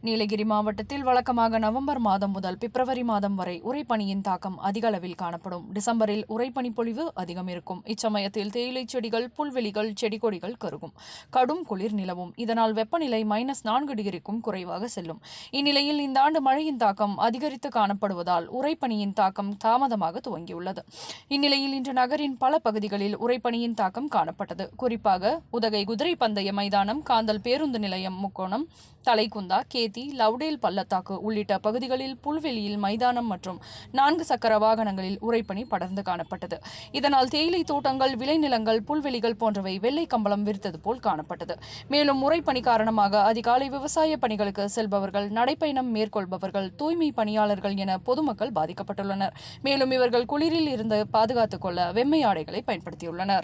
நீலகிரி மாவட்டத்தில் வழக்கமாக நவம்பர் மாதம் முதல் பிப்ரவரி மாதம் வரை உறைபனியின் தாக்கம் அதிக அளவில் காணப்படும். டிசம்பரில் உறைபனி பொழிவு அதிகம் இருக்கும். இச்சமயத்தில் தேயிலை செடிகள் புல்வெளிகள் செடி கொடிகள் கருகும். கடும் குளிர் நிலவும். இதனால் வெப்பநிலை மைனஸ் நான்கு டிகிரிக்கும் குறைவாக செல்லும். இந்நிலையில் இந்த ஆண்டு மழையின் தாக்கம் அதிகரித்து காணப்படுவதால் உறைபனியின் தாக்கம் தாமதமாக துவங்கியுள்ளது. இந்நிலையில் இன்று நகரின் பல பகுதிகளில் உறைபனியின் தாக்கம் காணப்பட்டது. குறிப்பாக உதகை குதிரை பந்தய மைதானம் காந்தல் பேருந்து நிலையம் முக்கோணம் தலைக்குந்தா கேத்தி லவ்டேல் பள்ளத்தாக்கு உள்ளிட்ட பகுதிகளில் புல்வெளியில் மைதானம் மற்றும் நான்கு சக்கர வாகனங்களில் உறைபனி படர்ந்து காணப்பட்டது. இதனால் தேயிலை தோட்டங்கள் விளைநிலங்கள் புல்வெளிகள் போன்றவை வெள்ளை கம்பளம் விரித்தது போல் காணப்பட்டது. மேலும் உரைப்பணி காரணமாக அதிகாலை விவசாய பணிகளுக்கு செல்பவர்கள் நடைப்பயணம் மேற்கொள்பவர்கள் தூய்மை பணியாளர்கள் என பொதுமக்கள் பாதிக்கப்பட்டுள்ளனர். மேலும் இவர்கள் குளிரில் இருந்து பாதுகாத்துக் கொள்ள வெம்மை ஆடைகளை பயன்படுத்தியுள்ளனர்.